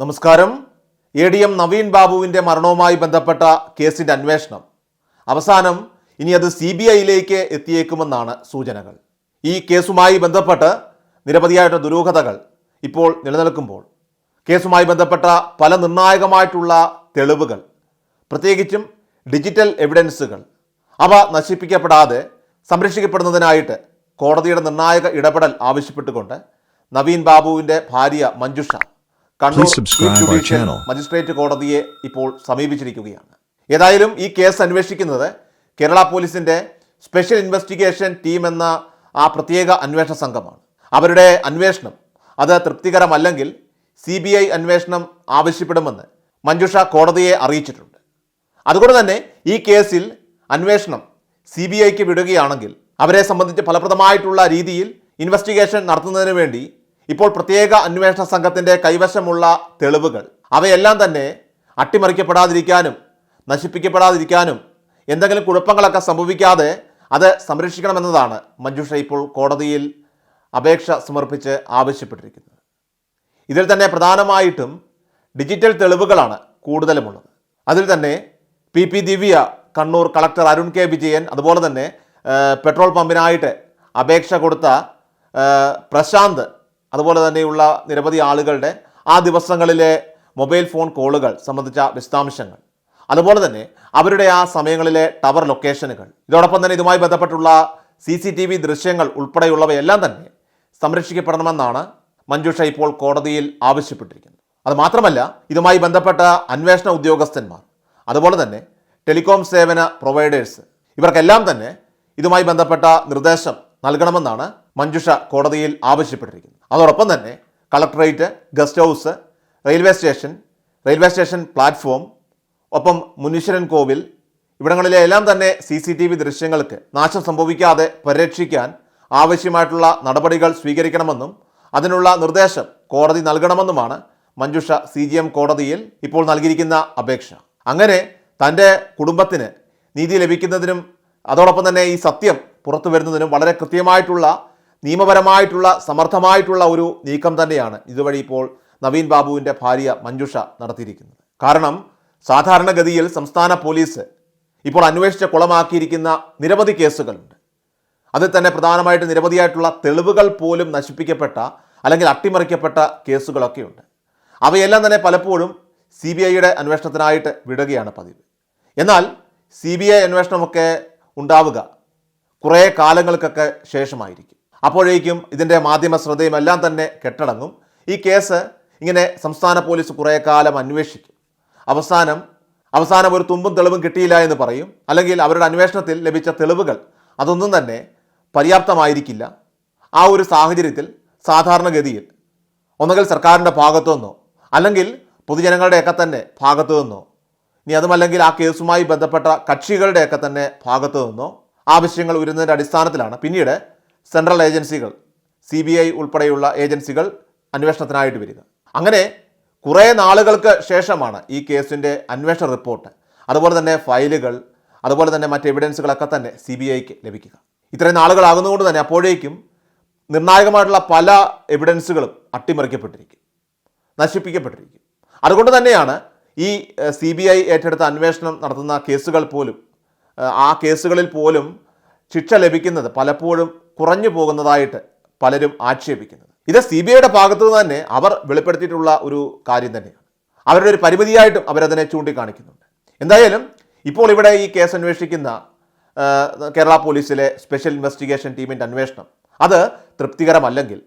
നമസ്കാരം. A D M Naveen ബാബുവിന്റെ മരണവുമായി ബന്ധപ്പെട്ട കേസിന്റെ അന്വേഷണം. അവസാനം ഇനി അത് സി ബി ഐയിലേക്ക് എത്തിയേക്കുമെന്നാണ് സൂചനകൾ. ഈ കേസുമായി ബന്ധപ്പെട്ട് നിരവധിയായിട്ട് ദുരൂഹതകൾ ഇപ്പോൾ നിലനിൽക്കുമ്പോൾ കേസുമായി ബന്ധപ്പെട്ട പല നിർണായകമായിട്ടുള്ള തെളിവുകൾ പ്രത്യേകിച്ചും ഡിജിറ്റൽ എവിഡൻസുകൾ അവ നശിപ്പിക്കപ്പെടാതെ സംരക്ഷിക്കപ്പെടുന്നതിനായിട്ട് കോടതിയുടെ നിർണായക ഇടപെടൽ ആവശ്യപ്പെട്ടുകൊണ്ട് നവീൻ ബാബുവിന്റെ ഭാര്യ Manjusha Kannur chief judicial. Magistrate കോടതിയെ ഇപ്പോൾ സമീപിച്ചിരിക്കുകയാണ്. ഏതായാലും ഈ കേസ് അന്വേഷിക്കുന്നത് കേരള പോലീസിന്റെ സ്പെഷ്യൽ ഇൻവെസ്റ്റിഗേഷൻ ടീം എന്ന ആ പ്രത്യേക അന്വേഷണ സംഘമാണ്. അവരുടെ അന്വേഷണം അത് തൃപ്തികരമല്ലെങ്കിൽ സി ബി ഐ അന്വേഷണം ആവശ്യപ്പെടുമെന്ന് മഞ്ജുഷ കോടതിയെ അറിയിച്ചിട്ടുണ്ട്. അതുകൊണ്ട് തന്നെ ഈ കേസിൽ അന്വേഷണം സി ബി ഐക്ക് വിടുകയാണെങ്കിൽ അവരെ സംബന്ധിച്ച് ഫലപ്രദമായിട്ടുള്ള രീതിയിൽ ഇൻവെസ്റ്റിഗേഷൻ നടത്തുന്നതിന് വേണ്ടി ഇപ്പോൾ പ്രത്യേക അന്വേഷണ സംഘത്തിന്റെ കൈവശമുള്ള തെളിവുകൾ. അവയെല്ലാം തന്നെ അട്ടിമറിക്കപ്പെടാതിരിക്കാനും നശിപ്പിക്കപ്പെടാതിരിക്കാനും എന്തെങ്കിലും കുഴപ്പങ്ങളൊക്കെ സംഭവിക്കാതെ അത് സംരക്ഷിക്കണമെന്നതാണ് മഞ്ജുഷ ഇപ്പോൾ കോടതിയിൽ അപേക്ഷ സമർപ്പിച്ച് ആവശ്യപ്പെട്ടിരിക്കുന്നത്. ഇതിൽ തന്നെ പ്രധാനമായിട്ടും ഡിജിറ്റൽ തെളിവുകളാണ് കൂടുതലുമുള്ളത്. അതിൽ തന്നെ P P Divya Kannur collector Arun K Vijayan അതുപോലെ തന്നെ പെട്രോൾ പമ്പിനായിട്ട് അപേക്ഷ കൊടുത്ത പ്രശാന്ത് അതുപോലെ തന്നെയുള്ള നിരവധി ആളുകളുടെ ആ ദിവസങ്ങളിലെ മൊബൈൽ ഫോൺ കോളുകൾ സംബന്ധിച്ച വിശദാംശങ്ങൾ. അതുപോലെ തന്നെ അവരുടെ ആ സമയങ്ങളിലെ ടവർ ലൊക്കേഷനുകൾ. ഇതോടൊപ്പം തന്നെ ഇതുമായി ബന്ധപ്പെട്ടുള്ള സി സി ടി വി ദൃശ്യങ്ങൾ ഉൾപ്പെടെയുള്ളവയെല്ലാം തന്നെ സംരക്ഷിക്കപ്പെടണമെന്നാണ് മഞ്ജുഷ ഇപ്പോൾ കോടതിയിൽ ആവശ്യപ്പെട്ടിരിക്കുന്നത്. അത് മാത്രമല്ല ഇതുമായി ബന്ധപ്പെട്ട അന്വേഷണ ഉദ്യോഗസ്ഥന്മാർ അതുപോലെ തന്നെ ടെലികോം സേവന പ്രൊവൈഡേഴ്സ് ഇവർക്കെല്ലാം തന്നെ ഇതുമായി ബന്ധപ്പെട്ട നിർദ്ദേശം നൽകണമെന്നാണ് മഞ്ജുഷ കോടതിയിൽ ആവശ്യപ്പെട്ടിരിക്കുന്നത്. അതോടൊപ്പം തന്നെ collectorate guest house railway station railway station platform ഒപ്പം മുനീശ്വരൻ കോവിൽ ഇവിടങ്ങളിലെ എല്ലാം തന്നെ സി സി ടി വി ദൃശ്യങ്ങൾക്ക് നാശം സംഭവിക്കാതെ പരിരക്ഷിക്കാൻ ആവശ്യമായിട്ടുള്ള നടപടികൾ സ്വീകരിക്കണമെന്നും അതിനുള്ള നിർദ്ദേശം കോടതി നൽകണമെന്നുമാണ് മഞ്ജുഷ സി ജി എം കോടതിയിൽ ഇപ്പോൾ നൽകിയിരിക്കുന്ന അപേക്ഷ. അങ്ങനെ തന്റെ കുടുംബത്തിന് നീതി ലഭിക്കുന്നതിനും അതോടൊപ്പം തന്നെ ഈ സത്യം പുറത്തു വരുന്നതിനും വളരെ കൃത്യമായിട്ടുള്ള നിയമപരമായിട്ടുള്ള സമർത്ഥമായിട്ടുള്ള ഒരു നീക്കം തന്നെയാണ് ഇതുവഴി ഇപ്പോൾ നവീൻ ബാബുവിന്റെ ഭാര്യ മഞ്ജുഷ നടത്തിയിരിക്കുന്നത്. കാരണം സാധാരണഗതിയിൽ സംസ്ഥാന പോലീസ് ഇപ്പോൾ അന്വേഷിച്ച കുളമാക്കിയിരിക്കുന്ന നിരവധി കേസുകളുണ്ട്. അതിൽ തന്നെ പ്രധാനമായിട്ട് നിരവധിയായിട്ടുള്ള തെളിവുകൾ പോലും നശിപ്പിക്കപ്പെട്ട അല്ലെങ്കിൽ അട്ടിമറിക്കപ്പെട്ട കേസുകളൊക്കെയുണ്ട്. അവയെല്ലാം തന്നെ പലപ്പോഴും സി ബി ഐയുടെ അന്വേഷണത്തിനായിട്ട് വിടുകയാണ് പതിവ്. എന്നാൽ സി ബി ഐ അന്വേഷണമൊക്കെ ഉണ്ടാവുക കുറേ കാലങ്ങൾക്കൊക്കെ ശേഷമായിരിക്കും. അപ്പോഴേക്കും ഇതിന്റെ മാധ്യമ ശ്രദ്ധയും എല്ലാം തന്നെ കെട്ടടങ്ങും. ഈ കേസ് ഇങ്ങനെ സംസ്ഥാന പോലീസ് കുറേ കാലം അന്വേഷിക്കും. അവസാനം അവസാനം ഒരു തുമ്പും തെളിവും കിട്ടിയില്ല എന്ന് പറയും. അല്ലെങ്കിൽ അവരുടെ അന്വേഷണത്തിൽ ലഭിച്ച തെളിവുകൾ അതൊന്നും തന്നെ പര്യാപ്തമായിരിക്കില്ല. ആ ഒരു സാഹചര്യത്തിൽ സാധാരണഗതിയിൽ ഒന്നുകിൽ സർക്കാരിന്റെ ഭാഗത്തു നിന്നോ അല്ലെങ്കിൽ പൊതുജനങ്ങളുടെയൊക്കെ തന്നെ ഭാഗത്തു നിന്നോ ഇനി അതുമല്ലെങ്കിൽ ആ കേസുമായി ബന്ധപ്പെട്ട കക്ഷികളുടെയൊക്കെ തന്നെ ഭാഗത്തു നിന്നോ ആവശ്യങ്ങൾ ഉയരുന്നതിന്റെ അടിസ്ഥാനത്തിലാണ്. പിന്നീട് സെൻട്രൽ ഏജൻസികൾ സി ബി ഐ ഉൾപ്പെടെയുള്ള ഏജൻസികൾ അന്വേഷണത്തിനായിട്ട് വരിക. അങ്ങനെ കുറേ നാളുകൾക്ക് ശേഷമാണ് ഈ കേസിന്റെ അന്വേഷണ റിപ്പോർട്ട്. അതുപോലെ തന്നെ ഫയലുകൾ അതുപോലെ തന്നെ മറ്റ് എവിഡൻസുകളൊക്കെ തന്നെ സി ബി ഐക്ക് ലഭിക്കുക. ഇത്രയും നാളുകളാകുന്നതുകൊണ്ട് തന്നെ അപ്പോഴേക്കും നിർണായകമായിട്ടുള്ള പല എവിഡൻസുകളും അട്ടിമറിക്കപ്പെട്ടിരിക്കും നശിപ്പിക്കപ്പെട്ടിരിക്കും. അതുകൊണ്ട് തന്നെയാണ് ഈ സി ബി ഐ ഏറ്റെടുത്ത അന്വേഷണം നടത്തുന്ന കേസുകൾ പോലും ആ കേസുകളിൽ പോലും ശിക്ഷ ലഭിക്കുന്നത് പലപ്പോഴും കുറഞ്ഞു പോകുന്നതായിട്ട് പലരും ആക്ഷേപിക്കുന്നത്. ഇത് സി ബി ഐയുടെ ഭാഗത്തു നിന്ന് തന്നെ അവർ വെളിപ്പെടുത്തിയിട്ടുള്ള ഒരു കാര്യം തന്നെയാണ്. അവരുടെ ഒരു പരിമിതിയായിട്ടും അവരതിനെ ചൂണ്ടിക്കാണിക്കുന്നുണ്ട്. എന്തായാലും ഇപ്പോൾ ഇവിടെ ഈ കേസ് അന്വേഷിക്കുന്ന കേരള പോലീസിലെ സ്പെഷ്യൽ ഇൻവെസ്റ്റിഗേഷൻ ടീമിന്റെ അന്വേഷണം അത് തൃപ്തികരമല്ലെങ്കിൽ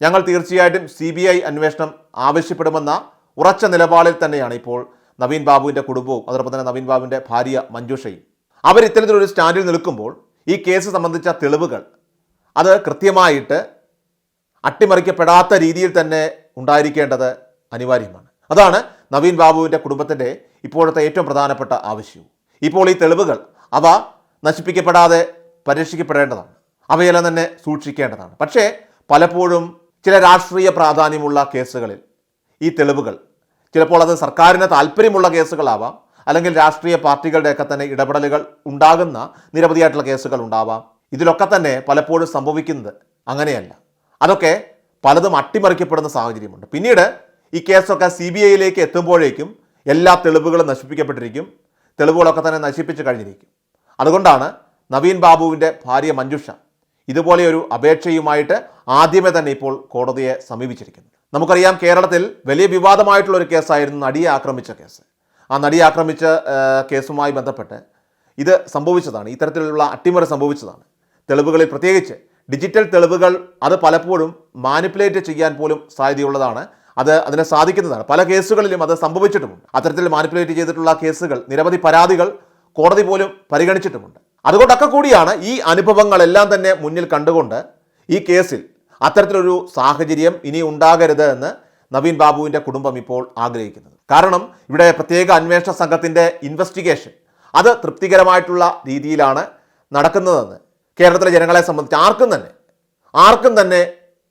ഞങ്ങൾ തീർച്ചയായിട്ടും സി ബി ഐ അന്വേഷണം ആവശ്യപ്പെടുമെന്ന ഉറച്ച നിലപാടിൽ തന്നെയാണ് ഇപ്പോൾ നവീൻ ബാബുവിന്റെ കുടുംബവും അതോടൊപ്പം തന്നെ നവീൻ ബാബുവിന്റെ ഭാര്യ മഞ്ജുഷയും. അവർ ഇത്തരത്തിലൊരു സ്റ്റാൻഡിൽ നിൽക്കുമ്പോൾ ഈ കേസ് സംബന്ധിച്ച തെളിവുകൾ അത് കൃത്യമായിട്ട് അട്ടിമറിക്കപ്പെടാത്ത രീതിയിൽ തന്നെ ഉണ്ടായിരിക്കേണ്ടത് അനിവാര്യമാണ്. അതാണ് നവീൻ ബാബുവിന്റെ കുടുംബത്തിന്റെ ഇപ്പോഴത്തെ ഏറ്റവും പ്രധാനപ്പെട്ട ആവശ്യവും. ഇപ്പോൾ ഈ തെളിവുകൾ അവ നശിപ്പിക്കപ്പെടാതെ പരീക്ഷിക്കപ്പെടേണ്ടതാണ് അവയെല്ലാം തന്നെ സൂക്ഷിക്കേണ്ടതാണ്. പക്ഷേ പലപ്പോഴും ചില രാഷ്ട്രീയ പ്രാധാന്യമുള്ള കേസുകളിൽ ഈ തെളിവുകൾ ചിലപ്പോൾ അത് സർക്കാരിന് താല്പര്യമുള്ള കേസുകളാവാം അല്ലെങ്കിൽ രാഷ്ട്രീയ പാർട്ടികളുടെയൊക്കെ തന്നെ ഇടപെടലുകൾ ഉണ്ടാകുന്ന നിരവധിയായിട്ടുള്ള കേസുകൾ ഉണ്ടാവാം. ഇതിലൊക്കെ തന്നെ പലപ്പോഴും സംഭവിക്കുന്നത് അങ്ങനെയല്ല. അതൊക്കെ പലതും അട്ടിമറിക്കപ്പെടുന്ന സാഹചര്യമുണ്ട്. പിന്നീട് ഈ കേസൊക്കെ സി ബി ഐയിലേക്ക് എത്തുമ്പോഴേക്കും എല്ലാ തെളിവുകളും നശിപ്പിക്കപ്പെട്ടിരിക്കും. തെളിവുകളൊക്കെ തന്നെ നശിപ്പിച്ച് കഴിഞ്ഞിരിക്കും. അതുകൊണ്ടാണ് നവീൻ ബാബുവിന്റെ ഭാര്യ മഞ്ജുഷ ഇതുപോലെയൊരു അപേക്ഷയുമായിട്ട് ആദ്യമേ തന്നെ ഇപ്പോൾ കോടതിയെ സമീപിച്ചിരിക്കുന്നത്. നമുക്കറിയാം കേരളത്തിൽ വലിയ വിവാദമായിട്ടുള്ള ഒരു കേസായിരുന്നു നടിയെ ആക്രമിച്ച കേസ്. ആ നടിയെ ആക്രമിച്ച കേസുമായി ബന്ധപ്പെട്ട് ഇത് സംഭവിച്ചതാണ്. ഇത്തരത്തിലുള്ള അട്ടിമറി സംഭവിച്ചതാണ്. തെളിവുകളിൽ പ്രത്യേകിച്ച് ഡിജിറ്റൽ തെളിവുകൾ അത് പലപ്പോഴും മാനിപ്പുലേറ്റ് ചെയ്യാൻ പോലും സാധ്യതയുള്ളതാണ്. അത് അതിനെ സാധിക്കുന്നതാണ്. പല കേസുകളിലും അത് സംഭവിച്ചിട്ടുമുണ്ട്. അത്തരത്തിൽ മാനിപ്പുലേറ്റ് ചെയ്തിട്ടുള്ള കേസുകൾ നിരവധി പരാതികൾ കോടതി പോലും പരിഗണിച്ചിട്ടുമുണ്ട്. അതുകൊണ്ടൊക്കെ കൂടിയാണ് ഈ അനുഭവങ്ങളെല്ലാം തന്നെ മുന്നിൽ കണ്ടുകൊണ്ട് ഈ കേസിൽ അത്തരത്തിലൊരു സാഹചര്യം ഇനി ഉണ്ടാകരുത് എന്ന് നവീൻ ബാബുവിന്റെ കുടുംബം ഇപ്പോൾ ആഗ്രഹിക്കുന്നത്. കാരണം ഇവിടെ പ്രത്യേക അന്വേഷണ സംഘത്തിന്റെ ഇൻവെസ്റ്റിഗേഷൻ അത് തൃപ്തികരമായിട്ടുള്ള രീതിയിലാണ് നടക്കുന്നതെന്ന് കേരളത്തിലെ ജനങ്ങളെ സംബന്ധിച്ച് ആർക്കും തന്നെ ആർക്കും തന്നെ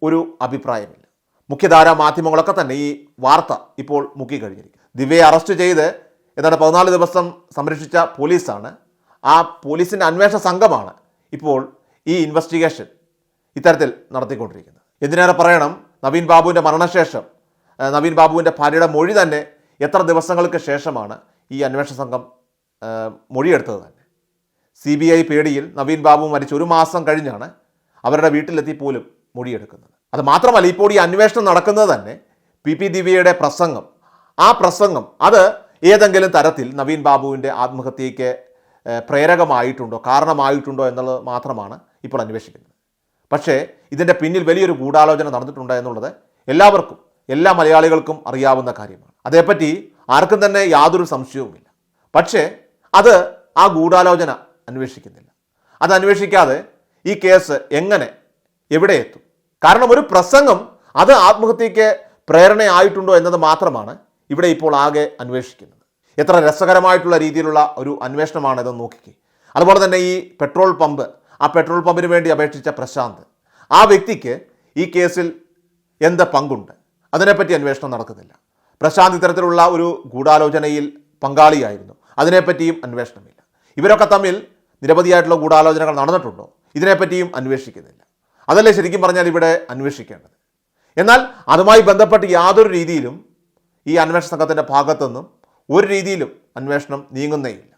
ഒരു അഭിപ്രായമില്ല. മുഖ്യധാര മാധ്യമങ്ങളൊക്കെ തന്നെ ഈ വാർത്ത ഇപ്പോൾ മുക്കിക്കഴിഞ്ഞിരിക്കും ദിവ്യയെ അറസ്റ്റ് ചെയ്ത് എന്താണ് പതിനാല് ദിവസം സംരക്ഷിച്ച പോലീസാണ്. ആ പോലീസിന്റെ അന്വേഷണ സംഘമാണ് ഇപ്പോൾ ഈ ഇൻവെസ്റ്റിഗേഷൻ ഇത്തരത്തിൽ നടത്തിക്കൊണ്ടിരിക്കുന്നത്. എന്തിനേറെ പറയണം? നവീൻ ബാബുവിന്റെ മരണശേഷം നവീൻ ബാബുവിന്റെ ഭാര്യയുടെ മൊഴി തന്നെ എത്ര ദിവസങ്ങൾക്ക് ശേഷമാണ് ഈ അന്വേഷണ സംഘം മൊഴിയെടുത്തത് തന്നെ? സി ബി ഐ പേടിയിൽ നവീൻ ബാബു മരിച്ച ഒരു മാസം കഴിഞ്ഞാണ് അവരുടെ വീട്ടിലെത്തി പോലും മൊഴിയെടുക്കുന്നത്. അത് മാത്രമല്ല ഇപ്പോൾ ഈ അന്വേഷണം നടക്കുന്നത് തന്നെ പി പി ദിവ്യയുടെ പ്രസംഗം. ആ പ്രസംഗം അത് ഏതെങ്കിലും തരത്തിൽ നവീൻ ബാബുവിന്റെ ആത്മഹത്യയ്ക്ക് പ്രേരകമായിട്ടുണ്ടോ കാരണമായിട്ടുണ്ടോ എന്നുള്ളത് മാത്രമാണ് ഇപ്പോൾ അന്വേഷിക്കുന്നത്. പക്ഷേ ഇതിന്റെ പിന്നിൽ വലിയൊരു ഗൂഢാലോചന നടന്നിട്ടുണ്ട് എന്നുള്ളത് എല്ലാവർക്കും എല്ലാ മലയാളികൾക്കും അറിയാവുന്ന കാര്യമാണ്. അതേപ്പറ്റി ആർക്കും തന്നെ യാതൊരു സംശയവുമില്ല. പക്ഷേ അത് ആ ഗൂഢാലോചന അന്വേഷിക്കുന്നില്ല. അത് അന്വേഷിക്കാതെ ഈ കേസ് എങ്ങനെ എവിടെ എത്തും? കാരണം ഒരു പ്രസംഗം അത് ആത്മഹത്യയ്ക്ക് പ്രേരണയായിട്ടുണ്ടോ എന്നത് മാത്രമാണ് ഇവിടെ ഇപ്പോൾ ആകെ അന്വേഷിക്കുന്നത്. എത്ര രസകരമായിട്ടുള്ള രീതിയിലുള്ള ഒരു അന്വേഷണമാണ് ഇതെന്ന് നോക്കിക്കേ. അതുപോലെ തന്നെ ഈ പെട്രോൾ പമ്പ് ആ പെട്രോൾ പമ്പിന് വേണ്ടി അപേക്ഷിച്ച പ്രശാന്ത് ആ വ്യക്തിക്ക് ഈ കേസിൽ എന്ത് പങ്കുണ്ട്? അതിനെപ്പറ്റി അന്വേഷണം നടക്കുന്നില്ല. പ്രശാന്ത് ഇത്തരത്തിലുള്ള ഒരു ഗൂഢാലോചനയിൽ പങ്കാളിയായിരുന്നു. അതിനെപ്പറ്റിയും അന്വേഷണമില്ല. ഇവരൊക്കെ തമ്മിൽ നിരവധിയായിട്ടുള്ള ഗൂഢാലോചനകൾ നടന്നിട്ടുണ്ടോ? ഇതിനെപ്പറ്റിയും അന്വേഷിക്കുന്നില്ല. അതല്ലേ ശരിക്കും പറഞ്ഞാൽ ഇവിടെ അന്വേഷിക്കേണ്ടത്? എന്നാൽ അതുമായി ബന്ധപ്പെട്ട് യാതൊരു രീതിയിലും ഈ അന്വേഷണ സംഘത്തിന്റെ ഭാഗത്തുനിന്നും ഒരു രീതിയിലും അന്വേഷണം നീങ്ങുന്നേയില്ല.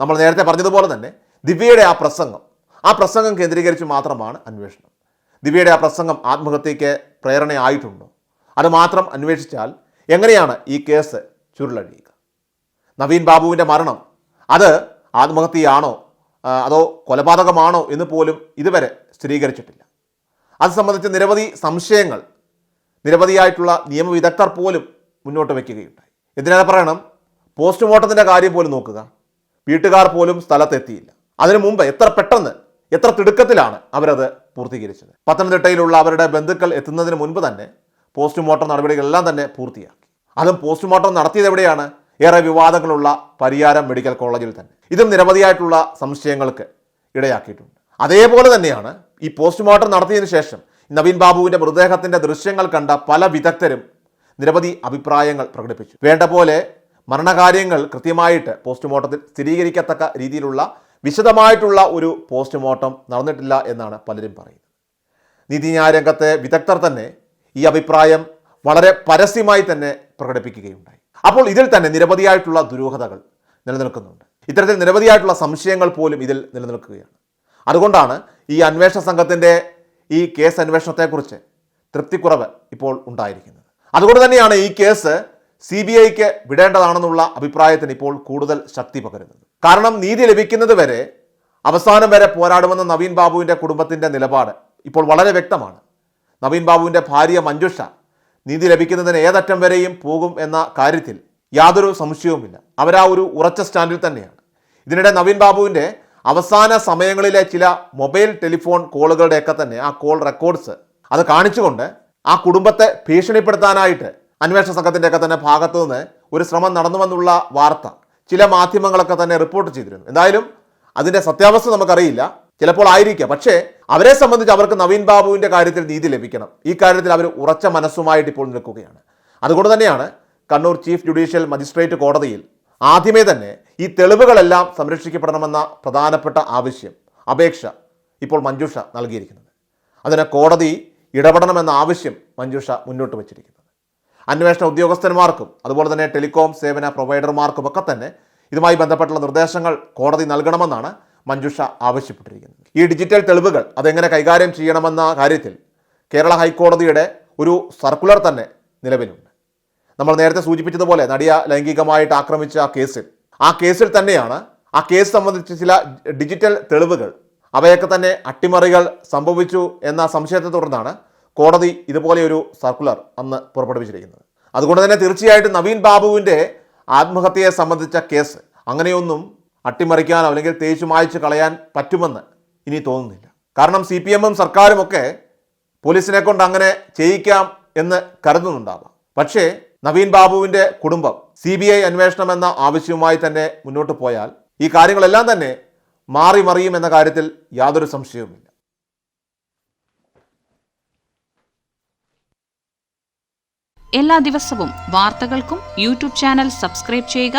നമ്മൾ നേരത്തെ പറഞ്ഞതുപോലെ തന്നെ ദിവ്യയുടെ ആ പ്രസംഗം ആ പ്രസംഗം കേന്ദ്രീകരിച്ച് മാത്രമാണ് അന്വേഷണം. ദിവ്യയുടെ ആ പ്രസംഗം ആത്മഹത്യയ്ക്ക് പ്രേരണയായിട്ടുണ്ടോ? അത് മാത്രം അന്വേഷിച്ചാൽ എങ്ങനെയാണ് ഈ കേസ് ചുരുളഴിയുക? നവീൻ ബാബുവിന്റെ മരണം അത് ആത്മഹത്യയാണോ അതോ കൊലപാതകമാണോ എന്ന് പോലും ഇതുവരെ സ്ഥിരീകരിച്ചിട്ടില്ല. അത് സംബന്ധിച്ച് നിരവധി സംശയങ്ങൾ നിരവധിയായിട്ടുള്ള നിയമവിദഗ്ധർ പോലും മുന്നോട്ട് വയ്ക്കുകയുണ്ടായി. എന്തിനേറെ പറയണം? പോസ്റ്റ്മോർട്ടത്തിന്റെ കാര്യം പോലും നോക്കുക. വീട്ടുകാർ പോലും സ്ഥലത്തെത്തിയില്ല. അതിനു മുമ്പ് എത്ര പെട്ടെന്ന് എത്ര തിടുക്കത്തിലാണ് അവരത് പൂർത്തീകരിച്ചത്. പത്തനംതിട്ടയിലുള്ള അവരുടെ ബന്ധുക്കൾ എത്തുന്നതിന് മുൻപ് തന്നെ പോസ്റ്റ്മോർട്ടം നടപടികളെല്ലാം തന്നെ പൂർത്തിയാക്കി. അതും പോസ്റ്റ്മോർട്ടം നടത്തിയത് എവിടെയാണ്? ഏറെ വിവാദങ്ങളുള്ള പരിയാരം മെഡിക്കൽ കോളേജിൽ തന്നെ. ഇതും നിരവധിയായിട്ടുള്ള സംശയങ്ങൾക്ക് ഇടയാക്കിയിട്ടുണ്ട്. അതേപോലെ തന്നെയാണ് ഈ പോസ്റ്റ്മോർട്ടം നടത്തിയതിനു ശേഷം നവീൻ ബാബുവിന്റെ മൃതദേഹത്തിന്റെ ദൃശ്യങ്ങൾ കണ്ട പല വിദഗ്ധരും നിരവധി അഭിപ്രായങ്ങൾ പ്രകടിപ്പിച്ചു. വേണ്ട പോലെ മരണകാര്യങ്ങൾ കൃത്യമായിട്ട് പോസ്റ്റ്മോർട്ടത്തിൽ സ്ഥിരീകരിക്കത്തക്ക രീതിയിലുള്ള വിശദമായിട്ടുള്ള ഒരു പോസ്റ്റ്മോർട്ടം നടന്നിട്ടില്ല എന്നാണ് പലരും പറയുന്നത്. നീതിന്യായ രംഗത്തെ വിദഗ്ധർ തന്നെ ഈ അഭിപ്രായം വളരെ പരസ്യമായി തന്നെ പ്രകടിപ്പിക്കുകയുണ്ടായി. അപ്പോൾ ഇതിൽ തന്നെ നിരവധിയായിട്ടുള്ള ദുരൂഹതകൾ നിലനിൽക്കുന്നുണ്ട്. ഇത്തരത്തിൽ നിരവധിയായിട്ടുള്ള സംശയങ്ങൾ പോലും ഇതിൽ നിലനിൽക്കുകയാണ്. അതുകൊണ്ടാണ് ഈ അന്വേഷണ സംഘത്തിന്റെ ഈ കേസ് അന്വേഷണത്തെക്കുറിച്ച് തൃപ്തിക്കുറവ് ഇപ്പോൾ ഉണ്ടായിരിക്കുന്നത്. അതുകൊണ്ട് തന്നെയാണ് ഈ കേസ് സി ബി ഐക്ക് വിടേണ്ടതാണെന്നുള്ള അഭിപ്രായത്തിന് ഇപ്പോൾ കൂടുതൽ ശക്തി പകരുന്നത്. കാരണം നീതി ലഭിക്കുന്നത് വരെ അവസാനം വരെ പോരാടുമെന്ന നവീൻ ബാബുവിന്റെ കുടുംബത്തിന്റെ നിലപാട് ഇപ്പോൾ വളരെ വ്യക്തമാണ്. നവീൻ ബാബുവിന്റെ ഭാര്യ മഞ്ജുഷ നീതി ലഭിക്കുന്നതിന് ഏതറ്റം വരെയും പോകും എന്ന കാര്യത്തിൽ യാതൊരു സംശയവുമില്ല. അവരാ ഒരു ഉറച്ച സ്റ്റാൻഡിൽ തന്നെയാണ്. ഇതിനിടെ നവീൻ ബാബുവിന്റെ അവസാന സമയങ്ങളിലെ ചില മൊബൈൽ ടെലിഫോൺ കോളുകളുടെയൊക്കെ തന്നെ ആ കോൾ റെക്കോർഡ്സ് അത് കാണിച്ചുകൊണ്ട് ആ കുടുംബത്തെ ഭീഷണിപ്പെടുത്താനായിട്ട് അന്വേഷണ സംഘത്തിന്റെയൊക്കെ തന്നെ ഭാഗത്തു നിന്ന് ഒരു ശ്രമം നടന്നുവെന്നുള്ള വാർത്ത ചില മാധ്യമങ്ങളൊക്കെ തന്നെ റിപ്പോർട്ട് ചെയ്തിരുന്നു. എന്തായാലും അതിന്റെ സത്യാവസ്ഥ നമുക്കറിയില്ല. ചിലപ്പോൾ ആയിരിക്കാം. പക്ഷേ അവരെ സംബന്ധിച്ച് അവർക്ക് നവീൻ ബാബുവിന്റെ കാര്യത്തിൽ നീതി ലഭിക്കണം. ഈ കാര്യത്തിൽ അവർ ഉറച്ച മനസ്സുമായിട്ട് ഇപ്പോൾ നിൽക്കുകയാണ്. അതുകൊണ്ട് തന്നെയാണ് കണ്ണൂർ ചീഫ് ജുഡീഷ്യൽ മജിസ്ട്രേറ്റ് കോടതിയിൽ ആദ്യമേ തന്നെ ഈ തെളിവുകളെല്ലാം സംരക്ഷിക്കപ്പെടണമെന്ന പ്രധാനപ്പെട്ട ആവശ്യം അപേക്ഷ ഇപ്പോൾ മഞ്ജുഷ നൽകിയിരിക്കുന്നത്. അതിന് കോടതി ഇടപെടണമെന്ന ആവശ്യം മഞ്ജുഷ മുന്നോട്ട് വച്ചിരിക്കുന്നത്. അന്വേഷണ ഉദ്യോഗസ്ഥന്മാർക്കും അതുപോലെ തന്നെ ടെലികോം സേവന പ്രൊവൈഡർമാർക്കും ഒക്കെ തന്നെ ഇതുമായി ബന്ധപ്പെട്ടുള്ള നിർദ്ദേശങ്ങൾ കോടതി നൽകണമെന്നാണ് മഞ്ജുഷ ആവശ്യപ്പെട്ടിരിക്കുന്നത് ഈ ഡിജിറ്റൽ തെളിവുകൾ അതെങ്ങനെ കൈകാര്യം ചെയ്യണമെന്ന കാര്യത്തിൽ കേരള ഹൈക്കോടതിയുടെ ഒരു സർക്കുലർ തന്നെ നിലവിലുണ്ട്. നമ്മൾ നേരത്തെ സൂചിപ്പിച്ചതുപോലെ നടിയ ലൈംഗികമായിട്ട് ആക്രമിച്ച ആ കേസിൽ. ആ കേസിൽ തന്നെയാണ് ആ കേസ് സംബന്ധിച്ച് ചില ഡിജിറ്റൽ തെളിവുകൾ അവയൊക്കെ തന്നെ അട്ടിമറികൾ സംഭവിച്ചു എന്ന സംശയത്തെ തുടർന്നാണ് കോടതി ഇതുപോലെയൊരു സർക്കുലർ അന്ന് പുറപ്പെടുവിച്ചിരിക്കുന്നത്. അതുകൊണ്ട് തന്നെ തീർച്ചയായിട്ടും നവീൻ ബാബുവിന്റെ ആത്മഹത്യയെ സംബന്ധിച്ച കേസ് അങ്ങനെയൊന്നും അട്ടിമറിക്കാനോ അല്ലെങ്കിൽ തേച്ച് മായ്ച്ചു കളയാൻ പറ്റുമെന്ന് ഇനി തോന്നുന്നില്ല. കാരണം സി പി എമ്മും സർക്കാരുമൊക്കെ പോലീസിനെ കൊണ്ട് അങ്ങനെ ചെയ്യിക്കാം എന്ന് കരുതുന്നുണ്ടാവാം. പക്ഷേ നവീൻ ബാബുവിന്റെ കുടുംബം സി ബി ഐ അന്വേഷണം എന്ന ആവശ്യവുമായി തന്നെ മുന്നോട്ട് പോയാൽ ഈ കാര്യങ്ങളെല്ലാം തന്നെ മാറി മറിയും എന്ന കാര്യത്തിൽ യാതൊരു സംശയവുമില്ല. എല്ലാ ദിവസവും വാർത്തകൾക്കും യൂട്യൂബ് ചാനൽ സബ്സ്ക്രൈബ് ചെയ്യുക